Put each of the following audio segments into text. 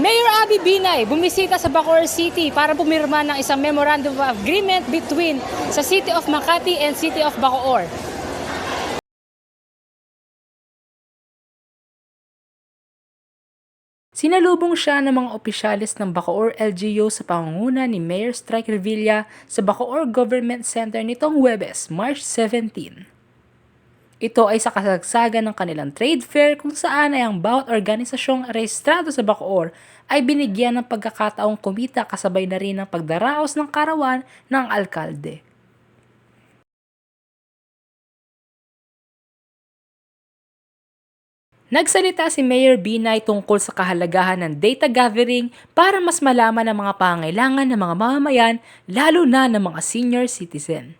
Mayor Abby Binay bumisita sa Bacoor City para pumirma ng isang memorandum of agreement between sa City of Makati and City of Bacoor. Sinalubong siya ng mga opisyalis ng Bacoor LGU sa pangunguna ni Mayor Strike Revilla sa Bacoor Government Center nitong Huwebes, March 17. Ito ay sa kasagsagan ng kanilang trade fair kung saan ay ang bawat organisasyong rehistrado sa Bacoor ay binigyan ng pagkakataong kumita kasabay na rin ng pagdaraos ng karawan ng alkalde. Nagsalita si Mayor Binay tungkol sa kahalagahan ng data gathering para mas malaman ang mga pangailangan ng mga mamamayan, lalo na ng mga senior citizen.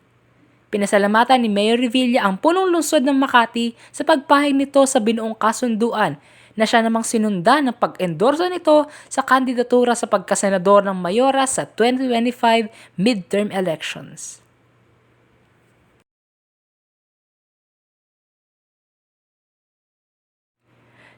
Pinasalamatan ni Mayor Revilla ang punong lungsod ng Makati sa pagpahing nito sa binuong kasunduan na siya namang sinundan ng pag-endorso nito sa kandidatura sa pagkasenador ng Mayora sa 2025 midterm elections.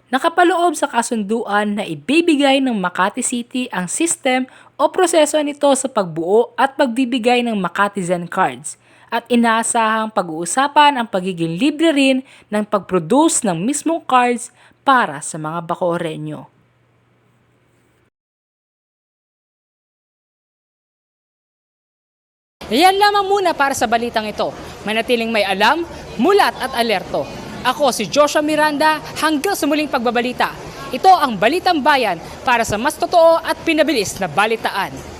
Nakapaloob sa kasunduan na ibibigay ng Makati City ang system o proseso nito sa pagbuo at pagbibigay ng Makati Zen Cards at inaasahang pag-uusapan ang pagiging libre rin ng pag-produce ng mismong cards para sa mga Bacorenyo. Yan lamang muna para sa balitang ito. Manatiling may alam, mulat at alerto. Ako si Joshua Miranda hanggang sa muling pagbabalita. Ito ang Balitang Bayan para sa mas totoo at pinabilis na balitaan.